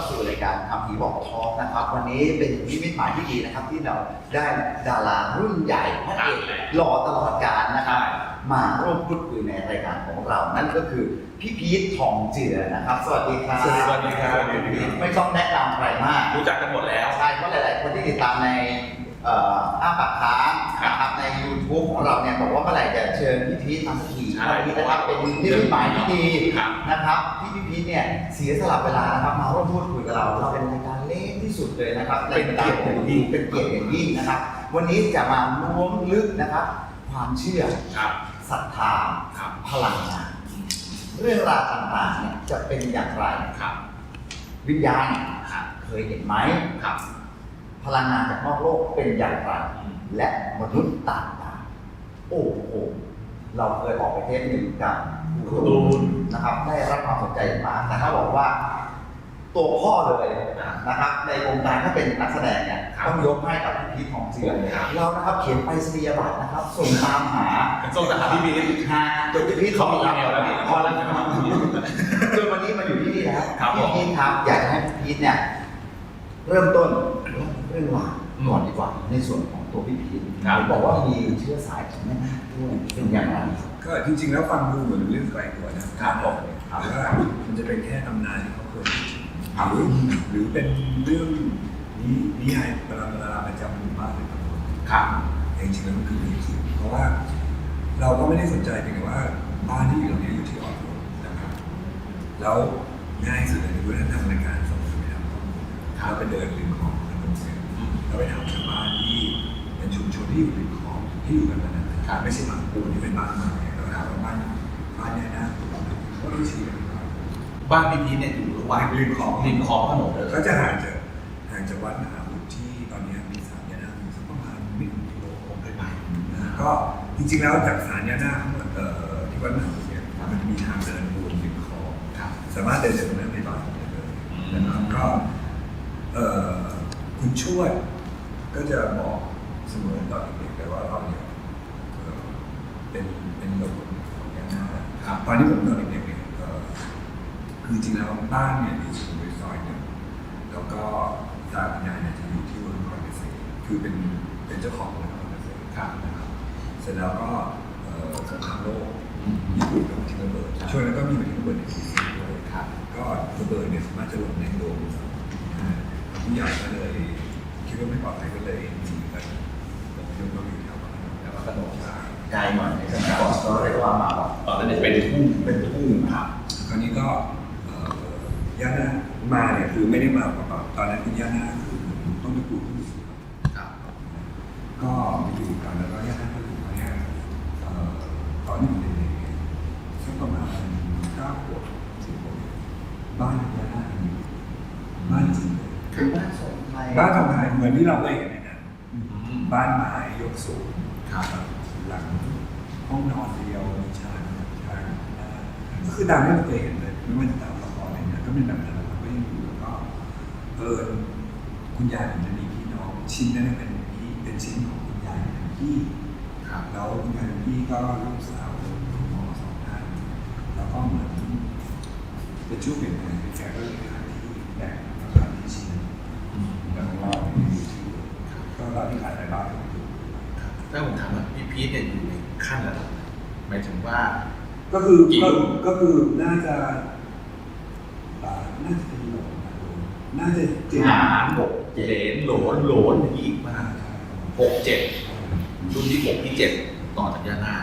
าสู่รายการคำผีบอกทอกนะครับ วันนี้เป็นนิมิตหมายที่ดีนะครับ ที่เราได้ดารารุ่นใหญ่พระเอกหล่อตลอดกาลนะครับ มาร่วมพูดคุยในรายการของเรา นั่นก็คือพี่พีททองเจือนะครับ สวัสดีครับสวัสดีครับพี่พีทไม่ต้องแนะนำใครมากรู้จักกันหมดแล้วใช่เพราะหลาย ๆ คนที่ติดตามในเอ่ออ้าปากค้างนะครับใน YouTube ของเราเนี่ยบอกว่าเมื่อไหร่จะเชิญพี่พีทมาสักทีใช่วันนี้นะครับเป็นนิมิตหมายที่ดีครับนะครับที่พี่พีทเนี่ยเสียสละเวลานะครับมาร่วมพูดคุยกับเราเราเป็นรายการเล็กที่สุดเลยนะครับเป็นเกียรติอย่างยิ่งเป็นเกียรติอย่างยิ่งนะครับ วันนี้จะมาล้วงลึกนะครับ ความเชื่อครับศรัทธาครับพลังงานเรื่องราวต่างๆเนี่ยจะเป็นอย่างไรครับวิญญาณครับเคยเห็นไหมครับ พลังงานจากนอกโลกเป็นอย่างไรอืมและมนุษย์ต่างดาวโอ้โห เราเคยออกไปเทปหนึ่งกับครูตูนนะครับ ได้รับความสนใจมากแต่ถ้าบอกว่า ตัวพ่อเลยนะครับ ในวงการถ้าเป็นนักแสดงเนี่ยครับต้องยกให้กับพี่พีททองเจือครับเรานะครับเขียนไปสนียบัตรนะครับ ส่งตามหาส่งแต่หาพี่บีทหาจนพี่พีทเขามีอีเมลแล้วนี่พอแล้วนะครับจนวันนี้มาอยู่ที่นี่แล้วครับผมพี่พีทครับ อยากจะให้พี่พีทเนี่ย เริ่มต้น เรื่องราวก่อนดีกว่าในส่วนของตัวพี่พีทครับเห็นบอกว่ามีเชื้อสายของแม่นาคด้วยเป็นอย่างไรก็จริงๆแล้วฟังดูเหมือนเรื่องไกลตัวนะครับผมหรือว่ามันจะเป็นแค่ตำนานที่เขาเคยครับหรือหรือเป็นเรื่องนี้นิยายประลาประลาประจำหมู่บ้านเลยครับครับแต่จริงๆแล้วมันคือเรื่องจริงเพราะว่าเราก็ไม่ได้สนใจเพียงแต่ว่าบ้านที่อยู่ตรงนี้อยู่ที่ออสโลนะครับแล้วง่ายสุดเลยคือท่านทำรายการส่งไปทำข้อมูลครับเราไปเดินริมคลองถนน เส้นอืมเราไปถามชาวบ้านที่เป็นชุมชนที่อยู่ริมคลองที่อยู่กันมานานครับ ไม่ใช่หมาปูนที่เป็นบ้านไม้เราถามว่าบ้านบ้านเนี่ยนะก็รู้ชื่อกันครับบ้านพี่พีทเนี่ยอยู่ระหว่างริมคลองริมคลองถนนเลย ก็จะห่างจากห่างจากวัดมหาบุตรที่ตอนนี้มีสามยานาอยู่สักประมาณไม่ถึงกิโลผมเคยไปนะก็จริงๆแล้วจากสารยานาทั้งหมดเอ่อที่วัดมหาบุตรเนี่ยมันจะมีทางเดินปูนริมคลอง ครับ สามารถเดินจากตรงนั้นไปบ้านได้เลยนะครับก็เอ่อคุณชวด ก็จะบอกเสมอตอนเด็กๆแต่ว่าเราเนี่ยเอ่อเป็นเป็นหลงของยานาครับตอนที่ผมตอนเด็กๆเนี่ยเอ่อคือจริงแล้วบ้านเนี่ยอยู่สุขุมวิทซอยหนึ่งแล้วก็ตาคุณยายเนี่ยจะอยู่ที่เวิร์กพอยต์เกษตรคือเป็นเป็นเจ้าของเวิร์กพอยต์เกษตรครับนะครับเสร็จแล้วก็เอ่อสงครามโลกอืมญี่ปุ่นก็ทิ้งระเบิดช่วงนั้นก็มีเหมือนระเบิดในซีซีด้วยครับก็ระเบิดเนี่ยสามารถจะหล่นในโดมอ่าผู้ใหญ่ก็เลย คิดว่าไม่ปลอดภัยก็เลยหนีกันผมยกเราอยู่แถวนั้นแล้วก็กระโดดใช่ไกลหน่อยในสมัยก่อนก็เรียกว่ามาแบบตอนนั้นเป็นทุ่งเป็นทุ่งครับคราวนี้ก็เอ่อย่านามาเนี่ยคือไม่ได้มาเปล่าๆตอนนั้นคุณย่านาคือต้องตระกูลผู้สูงครับก็ไปอยู่กันแล้วก็ย่านาก็อยู่มาเนี่ยเอ่อตอนนี้เด็กๆสักประมาณเก้าขวบสิบขวบบ้านย่านาอยู่บ้านจริงเลย คือบ้านสวนไทย บ้านทำไทยเหมือนที่เราเคยเห็นในหนังอืมบ้านไม้ยกสูงครับหลังห้องนอนเดียวมีชานชานหน้าก็คือตามที่เราเคยเห็นเลยไม่ว่าจะตามละครอะไรเงี้ยก็เป็นแบบนั้นแล้วก็ยังอยู่แล้วก็เออคุณยายผมจะมีพี่น้องชิ้นนั้นเป็นพี่เป็นชิ้นของคุณยายเป็นพี่ครับแล้วคุณยายเป็นพี่ก็ลูกสาวคุณหมอสองท่านแล้วก็เหมือนเป็นช่วงเปลี่ยนแปลงแกก็เลยขายที่แบ่งราคาที่ชิ้น อืมแล้วก็ไม่มีชื่อก็ตอนที่ขายไปบ้านก็อยู่ถ้าผมถามว่าพี่พีทเนี่ยอยู่ในขั้นระดับไหนหมายถึงว่า ก็คือกี่ก็ลูกก็คือน่าจะอ่าน่าจะเป็นโหลนะโหลน่าจะเจ็ดหารหกเจ็ดโหลนโหลนอย่างนี้อีกมากหกเจ็ดรุ่นที่หกที่เจ็ดต่อจากยานา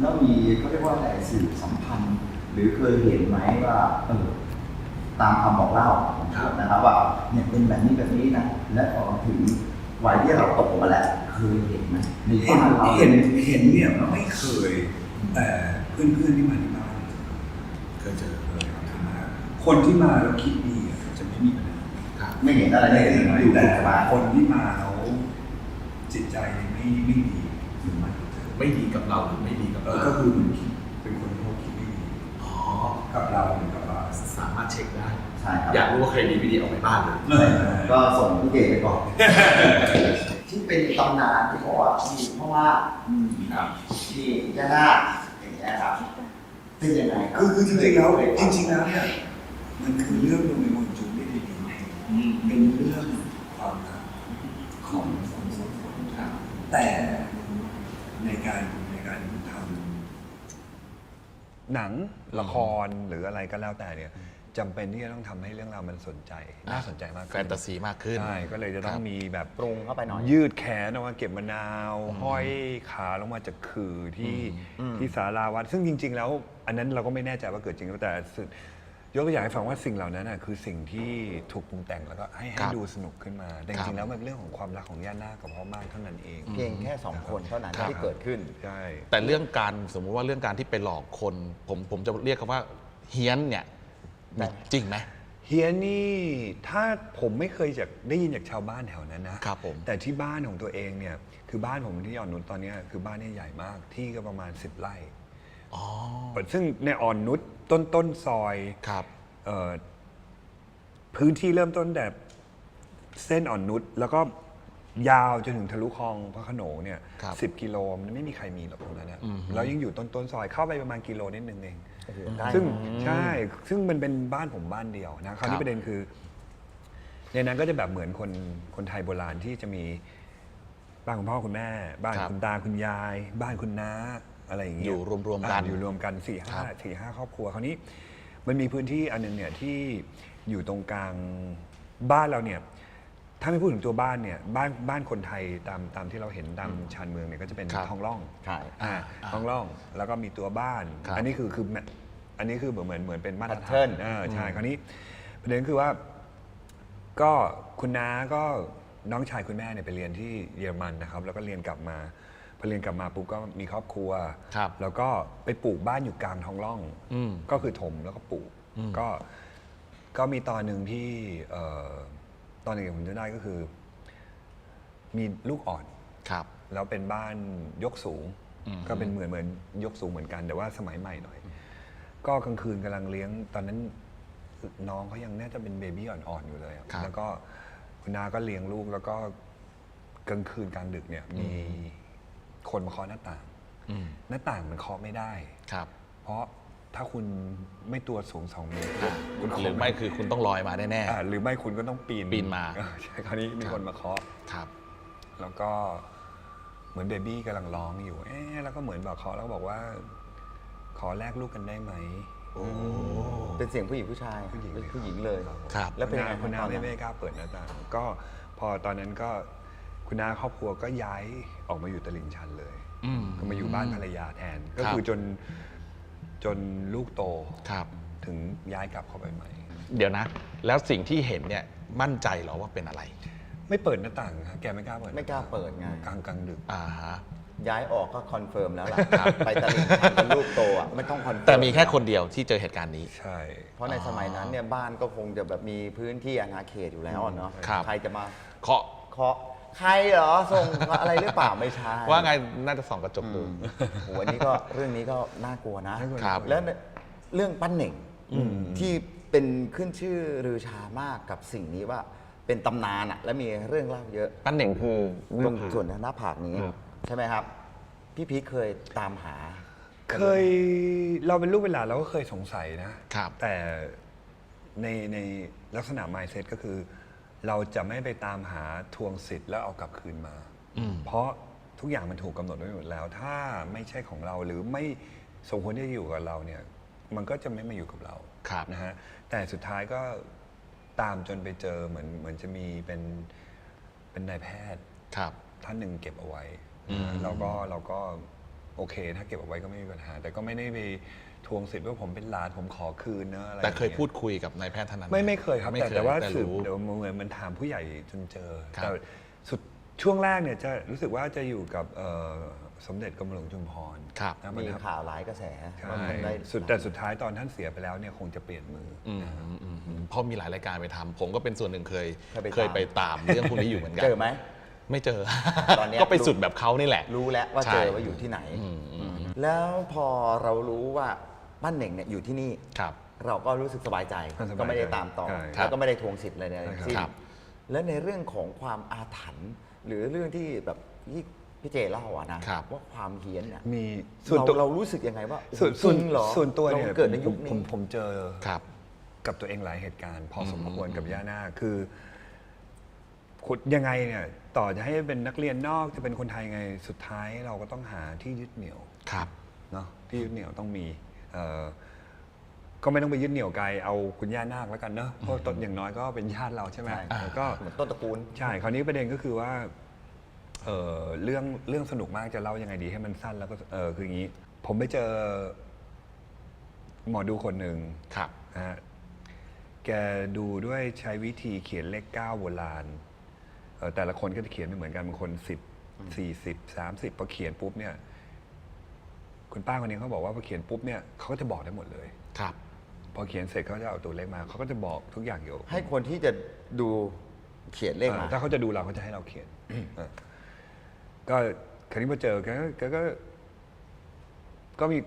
แล้วมีเขาเรียกว่าอะไรสื่อสัมพันธ์ หรือเคยเห็นไหมว่าเออ ตามคำบอกเล่าของเขานะครับว่าเนี่ยเป็นแบบนี้แบบนี้นะและพอถึงวัยที่เราโตมาแล้วเคยเห็นไหมในเห็นบ้านเราเห็นเห็นเนี่ยไม่เคยแต่เพื่อนเพื่อนๆที่มาที่บ้านเนี่ยเคยเจอเคยครับที่มาคนที่มาแล้วคิดดีอะจะไม่มีปัญหาครับไม่เห็นอะไรเลยอยู่แต่กับสบายคนที่มาแล้วจิตใจไม่ไม่ดีหรือไม่เจอไม่ดีกับเราหรือไม่ดีกับเอเราอก็คือเหมือนคิดเป็นคนที่เขาคิดไม่ดีอ๋อกับเราหรือกับ เราสามารถเช็คได้ ใช่ครับอยากรู้ว่าใครดีไม่ดีเอาไปบ้านเลยเออก็ส่งพี่เจไปก่อน ที่เป็นตำนานที่บอกว่ามีเพราะว่าครับที่ยานาคอย่างเงี้ยครับเป็นยังไงรับคือคือจริงๆแล้วจริงๆแล้วเนี่ยมันคือเรื่องลงในมวลจุนไม่ได้ดีอืมเป็นเรื่องความรักของคนสองคนครับแต่ในการในการทำ หนังละครหรืออะไรก็แล้วแต่เนี่ย จำเป็นที่จะต้องทำให้เรื่องราวมันสนใจ น่าสนใจมากแฟนตาซีมากขึ้น ใช่ก็เลยจะต้อคงรับ มีแบบปรุงเข้าไปหน่อย ยืดแขนออกมาเก็บมะนาว ห้อยขาลงมาจากขื่อที่อืมที่ศาลาวัด ซึ่งจริง ๆ แล้ว อันนั้นเราก็ไม่แน่ใจว่าเกิดจริงหรือเปล่าแต่สุดยกตัวอย่างให้ฟังว่าสิ่งเหล่านั้นน่ะคือสิ่งที่ถูกปรุงแต่งแล้วก็ให้ให้ครับดูสนุกขึ้นมาแต่จครัริงบๆแล้วมันเป็นเรื่องของความรักของย่านาคกับพ่อมากเท่านั้นเอง เพียงแค่สองคนเท่านั้นครับ ที่เกิดขึ้น ใช่ แต่เรื่องการสมมุติว่าเรื่องการที่ไปหลอกคน ผมผมจะเรียกคำว่าเฮี้ยนเนี่ย มีจริงไหม เฮียนี่ถ้าผมไม่เคยจากได้ยินจากชาวบ้านแถวนั้นนะครับผม แต่ที่บ้านของตัวเองเนี่ยคือบ้านผมที่อ่อนนุชตอนเนี้ยคือบ้านเนี่ยใหญ่มากที่ก็ประมาณ 10ไร่อ๋อ ซึ่งในอ่อนนุชต้นต้นซอยครับ เอ่อพื้นที่เริ่มต้นแบบเส้นอ่อนนุชแล้วก็ ยาวจนถึงทะลุคลองพระโขนงเนี่ยครับสิบกิโลมันไม่มีใครมีหรอกตรงนั้นนะอืม เรายังอยู่ต้นต้นซอยเข้าไปประมาณกิโลนิดนึงเองโอ้โหใกล้ซึ่งใช่ ซึ่งมันเป็นบ้านผมบ้านเดียวนะคราวครันี้บประเด็นคือ ในนั้นก็จะแบบเหมือนคนคนไทยโบราณที่จะมีบ้านคุณพ่อคุณแม่ บ้านคุณตาคุณยาย บ้านคุณน้าอะไรอย่างเงี้ยอยู่รวมๆกัน อ่าอยู่รวมกันสี่ห้าครับสี่ห้าครอบครัวคราวนี้ มันมีพื้นที่อันหนึงเนี่ยที่อยู่ตรงกลางบ้านเราเนี่ย ถ้าไม่พูดถึงตัวบ้านเนี่ยบ้านบ้านคนไทยตามตามที่เราเห็นตามชานเมืองเนี่ยก็จะเป็นครับท้องร่องใช่อ่าอ่าท้องร่องแล้วก็มีตัวบ้าน ครับอันนี้คือคือแบบอันนี้คือเหมือนเหมือนเหมือนเป็นมาตรฐา Pattern นเออใช่คราวนี้ประเด็นคือว่า ก็คุณน้าก็น้องชายคุณแม่เนี่ยไปเรียนที่เยอรมันนะครับ แล้วก็เรียนกลับมาพอเรียนกลับมาปุ๊บก็มีครอบครัว ครับแล้วก็ไปปลูกบ้านอยู่กลางท้องร่องอืมก็คือถมแล้วก็ปลูกอืมก็ก็มีตอนหนึ่งที่เอ่อ ตอนหนึ่งผมจะได้ก็คือ มีลูกอ่อน ครับ แล้วเป็นบ้านยกสูง อืม ก็เป็นเหมือนเหมือนยกสูงเหมือนกัน แต่ว่าสมัยใหม่หน่อย ก็กลางคืนกำลังเลี้ยง ตอนนั้นน้องเขายังน่าจะเป็นเบบี้อ่อนๆอยู่เลยอะครับ แล้วก็คุณนาก็เลี้ยงลูกแล้วก็กลางคืนกลางดึกเนี่ย มีคนมาเคาะหน้าต่าง อืมหน้าต่างมันเคาะไม่ได้ ครับ เพราะ ถ้าคุณไม่ตัวสูงสองเมตรอะคุณเคาะหรือไม่คือคุณต้องลอยมาแน่ อ่าหรือไม่คุณก็ต้องปีนปีนมา เออใช่คราวนี้มีครับคนมาเคาะ ๆครับ แล้วก็เหมือนเบบี้กำลังร้องอยู่ เอ๊ะแล้วก็เหมือนบอกเขาแล้วก็บอกว่า ขอแลกลูกกันได้ไหม เป็นเสียงผู้หญิงผู้ชายผู้หญิงเป็นผู้หญิงเลยครับ แล้วเป็นยังไงคุณน้าตอนไม่นั้นไม่กล้าเปิดหน้าต่างก็พอตอนนั้นก็คุณน้าครอบครัวก็ย้ายออกมาอยู่ตลิ่งชันเลย อืม ก็มาอยู่บ้านภรรยาแทน ก็ครับคือจน จนลูกโตครับ ถึงย้ายกลับเข้าไปใหม่ เดี๋ยวนะ แล้วสิ่งที่เห็นเนี่ยมั่นใจเหรอว่าเป็นอะไร ไม่เปิดหน้าต่างฮะแกไม่กล้าเปิดไม่กล้าเปิดไง กลางกลางดึก อ่าฮะย้ายออกก็คอนเฟิร์มแล้วล่ะไปตลิ่งชันเป็นลูกโตอะไม่ต้องคอนเฟิร์มแต่มีแค่คนเดียวที่เจอเหตุการณ์นี้ ใช่ เพราะในสมัยนั้นเนี่ยบ้านก็คงจะแบบมีพื้นที่อาณาเขตอยู่แล้วอะเนาะครับ ใครจะมาเคาะเคาะ ใครเหรอส่งอะไรหรือเปล่าไม่ใช่ว่าไงน่าจะส่องกระจกดูโหอันนี้ก็เรื่องนี้ก็น่ากลัวนะน่ากลัวครับ แล้วเรื่องปั้นเหน่งที่เป็นขึ้นชื่อรือชามากกับสิ่งนี้ว่าเป็นตำนานอะและมีเรื่องเล่าเยอะปั้นเหน่งคือตรงส่วนหน้าผากนี้ ใช่ไหมครับ พี่พีคเคยตามหา เคยเราเป็นลูกเป็นหลานเราก็เคยสงสัยนะครับ แต่ในในลักษณะ mindset ก็คือ เราจะไม่ไปตามหาทวงสิทธิ์แล้วเอากลับคืนมาอืมเพราะทุกอย่างมันถูกกำหนดไว้หมดแล้ว ถ้าไม่ใช่ของเราหรือไม่สมควรที่จะอยู่กับเราเนี่ยมันก็จะไม่มาอยู่กับเราครับ นะฮะแต่สุดท้ายก็ตามจนไปเจอเหมือนเหมือนจะมีเป็นเป็นนายแพทย์ ครับ ท่านหนึ่งเก็บเอาไว้อืมเราก็เราก็โอเค ถ้าเก็บเอาไว้ก็ไม่มีปัญหา แต่ก็ไม่ได้ไป ทวงสิทธิ์ว่าผมเป็นหลานผมขอคืนเนอะอะไรแต่เคยอางงี้พูดคุยกับนายแพทย์ท่านนั้นห ไม่ไม่เคยครับ ไม่แต่เคยแต่ว่าแต่สืบรู้เดี๋ยวเหมือนมันถามผู้ใหญ่จนเจอ ครับ แต่สุดช่วงแรกเนี่ยจะรู้สึกว่าจะอยู่กับเอ่อสมเด็จกรมหลวงจุมพรครับ นะมีประทับข่าวหลายกระแสใช่ว่ามันได้ สุดแต่สุดท้ายตอนท่านเสียไปแล้วเนี่ยคงจะเปลี่ยนมืออ อืมอืมอืมเพราะมีหลายรายการไปทำผมก็เป็นส่วนหนึ่งเคยเคยไปเคยไปตามเรื่องพวกนี้อยู่เหมือนกันเจอไหม ไม่เจอ ตอนเนี้ย ก็ไปสุดแบบเขานี่แหละรู้แล้วว่าใช่เจอว่าอยู่ที่ไหน อืมอืม แล้วพอเรารู้ว่า ปั้นเหน่งเนี่ยอยู่ที่นี่ ครับ เราก็รู้สึกสบายใจ สบายใจก็ไม่ได้ตามต่อใช่แล้วก็ไม่ได้ทวงสิทธิ์อะไรใดๆทั้งสิ้นครับ และในเรื่องของความอาถรรพ์หรือเรื่องที่แบบที่พี่เจเล่าอะนะครับว่าความเฮี้ยนเนี่ยมีส่วนเราตัว เรารู้สึกยังไงว่าส่วนจริงเหรอส่วนตัวเนี่ยราเกิดในยุคผมนี้ผมผมเจอครับ กับตัวเองหลายเหตุการณ์ พอสมอืมควรอืมกับย่านาคคือขุดยังไงเนี่ย ต่อจะให้เป็นนักเรียนนอกจะเป็นคนไทยไงสุดท้ายเราก็ต้องหาที่ยึดเหนี่ยวครับ เนาะที่ยึดเหนี่ยวต้องมีเอ่อ ก็ไม่ต้องไปยึดเหนี่ยวไกลเอาคุณย่านาคแล้วกันเนอะเพราะต้นอย่างน้อยก็เป็นญาติเราใช่ไหมใช่แล้วก็เหมือนต้นตระกูลใช่คราวนี้ประเด็นก็คือว่าเออเรื่องเรื่องสนุกมากจะเล่ายังไงดีให้มันสั้นแล้วก็เออคืออย่างนี้ ผมไปเจอ หมอดูคนหนึ่งครับนะฮะแกดูด้วยใช้วิธีเขียนเลขเก้าโบราณเออแต่ละคนก็จะเขียนไม่เหมือนกันบางคนสิบสี่สิบสามสิบพอเขียนปุ๊บเนี่ย คุณป้าคนนี้เขาบอกว่าพอเขียนปุ๊บเนี่ยเขาก็จะบอกได้หมดเลย ครับ พอเขียนเสร็จเขาจะเอาตัวเลขมาเขาก็จะบอกทุกอย่างเกี่ยวกับให้คนที่จะดูเขียนเลขมา อ่าถ้าเขาจะดูเราเขาจะให้เราเขียนเออก็คราวนี้มาเจอแกก็แกก็ ก็มี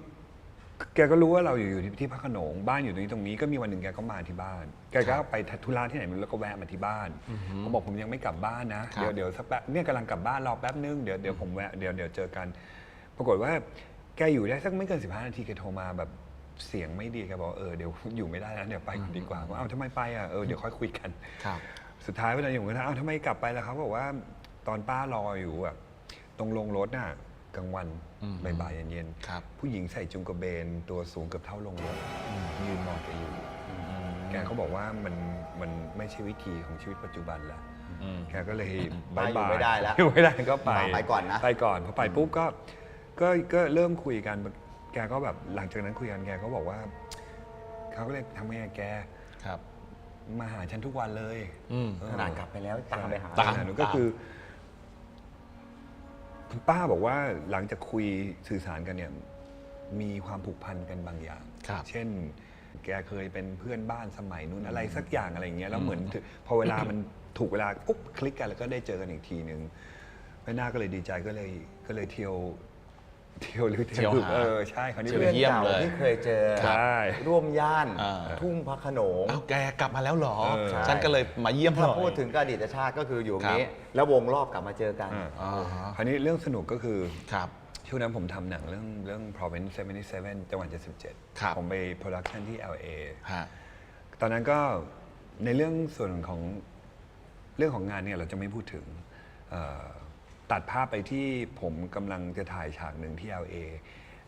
แกก็รู้ว่าเราอยู่อยู่ที่ที่พระโขนงบ้านอยู่ตรงนี้ตรงนี้ก็มีวันหนึ่งแกก็มาที่บ้าน แกก็ไปธุระที่ไหนไม่รู้แล้วก็แวะมาที่บ้านเขาบอกผมยังไม่กลับบ้านนะ ครับ เดี๋ยวเดี๋ยวสักแป๊บเนี่ยกำลังกลับบ้านรอแป๊บนึงเดี๋ยวเดี๋ยวผมแวะเดี๋ยวเดี๋ยวเจอกัน ปรากฏว่า แกอยู่ได้สักไม่เกินสิบห้านาทีแกโทรมาแบบเสียงไม่ดีแกบอกเออเดี๋ยวอยู่ไม่ได้แล้วเดี๋ยวไปก่อนดีกว่าว่าเอ้าทำไมไปอะเออเดี๋ยวค่อยคุยกัน ครับ สุดท้ายเวลาอยู่กันอ้าวทำไมกลับไปล่ะครับบอกว่าตอนป้ารออยู่อะตรงลงรถน่ะกลางวันอืมบ่ายๆเย็นครับๆผู้หญิงใส่จุงกระเบนตัวสูงเกือบเท่าลงรถยืนมองแกอยู่ แกเขาบอกว่ามันมันไม่ใช่วิธีของชีวิตปัจจุบันละอืม แกก็เลยไปบายอยู่บายไม่ได้แล้วอยู่ไม่ได้ก็ไปไปก่อนนะ ไปก่อนพอไปปุ๊บก็ ก็ก็เริ่มคุยกันแกก็แบบหลังจากนั้นคุยกันแกก็บอกว่าเขาก็เลยทำไงอะแกครับ มาหาฉันทุกวันเลยอืม เออขนาดกลับไปแล้วตามไปหา ตาม ขนดนั้นก็คือ คุณป้าบอกว่าหลังจากคุยสื่อสารกันเนี่ย มีความผูกพันกันบางอย่าง ครับ เช่น แกเคยเป็นเพื่อนบ้านสมัยนู้นอะไรสักอย่างอะไรอย่างเงี้ยแล้วเหมือนถึงพอเวลามันถูกเวลาปุ๊บคลิกกันแล้วก็ได้เจอกันอีกทีหนึ่งแม่นาคก็เลยดีใจก็เลยก็เลยเที่ยว เที่ยวหรือเที่ยวหาเออใช่คราวนี้เที่ยวเพื่อนเยี่ยมเก่าเลย ที่เคยเจอใช่ร่วมย่านอ่า ทุ่งพระโขนง อ้าวแกกลับมาแล้วเหรอ เออ ฉันก็เลยมาเยี่ยมหถ้าน่อย พูดถึงอดีตชาติก็คืออยู่ครับนี้แล้ววงรอบกลับมาเจอกัน อ่าอ่าฮะคราวนี้เรื่องสนุกก็คือ ครับ ช่วงนั้นผมทำหนังเรื่องเรื่อง Province 77 จังหวัด ครับ 77 ผมไปโปรดักชันที่ LA ฮะ ตอนนั้นก็ในเรื่องส่วนของเรื่องของงานเนี่ยเราจะไม่พูดถึงเอ่อ ตัดภาพไปที่ผมกำลังจะถ่ายฉากหนึ่งที่ LA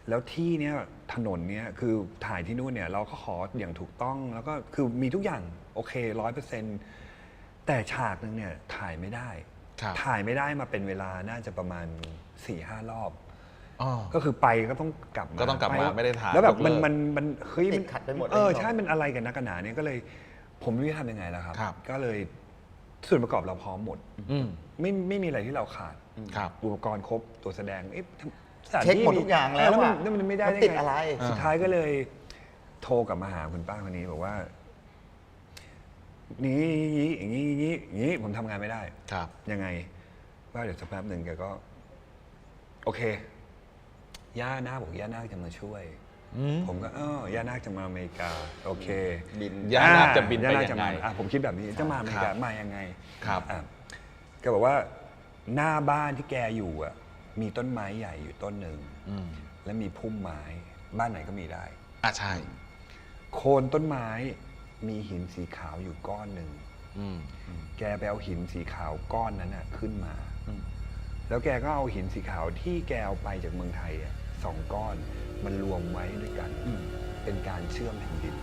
แล้วที่เนี้ยถนนเนี้ยคือถ่ายที่นู่นเนี่ยเราก็ขออย่างถูกต้องแล้วก็คือมีทุกอย่างโอเคร้อยเปอร์เซ็นต์แต่ฉากหนึ่งเนี่ยถ่ายไม่ได้ ครับถ่ายไม่ได้มาเป็นเวลาน่าจะประมาณ4ี่ห้ารอบ อ๋อ ก็คือไปก็ต้องกลับมาก็ต้องกลับมาปไม่ได้ถ่ายแล้วแบบยกเลิมันกมันมันเฮ้ยติมัดขัดไปหมดเลยเออเนอะ ใช่มันอะไรกันนักกันหนาเนี่ยก็เลย ผมไม่รู้จะทำยังไงแล้วครับ ครับ ก็เลยส่วนประกอบเราพร้อมหมด อืม ไม่ไม่มีอะไรที่เราขาด ครับอุปกรณ์ครบตัวแสดงเอ๊ะทำสถานเช็คหมดที่ทุกอย่างแล้วเมันอะแล้วมันไม่ได้มันได้ติดงอะไรอ่าสุดท้ายก็เลย โทรกลับมาหาคุณป้าคนนี้บอกว่า นี่อย่างนี้อย่างนี้อย่างนี้ผมทำงานไม่ได้ ครับ ยังไงว่าเดี๋ยวสักแป๊บหนึ่งแกก็ โอเค ย่านาคบอกย่านาคจะมาช่วยอืมผมก็เออย่านาคจะมาอเมริกา โอเคบินย่านาคจะบินไปย่าาคยัจะงไงมาอะผมคิดแบบนี้จะมาอเมริคการับมายังไงครับ อะแก็บอกว่า หน้าบ้านที่แกอยู่อะ มีต้นไม้ใหญ่อยู่ต้นหนึ่งอืมและมีพุ่มไม้บ้านไหนก็มีได้ อะใช่ โคนต้นไม้มีหินสีขาวอยู่ก้อนหนึ่ง อืม แกไปเอาหินสีขาวก้อนนั้นน่ะขึ้นมา อืม แล้วแกก็เอาหินสีขาวที่แกเอาไปจากเมืองไทยอะสองก้อนมันรวมไว้ด้วยกัน เป็นการเชื่อมแผ่นดิน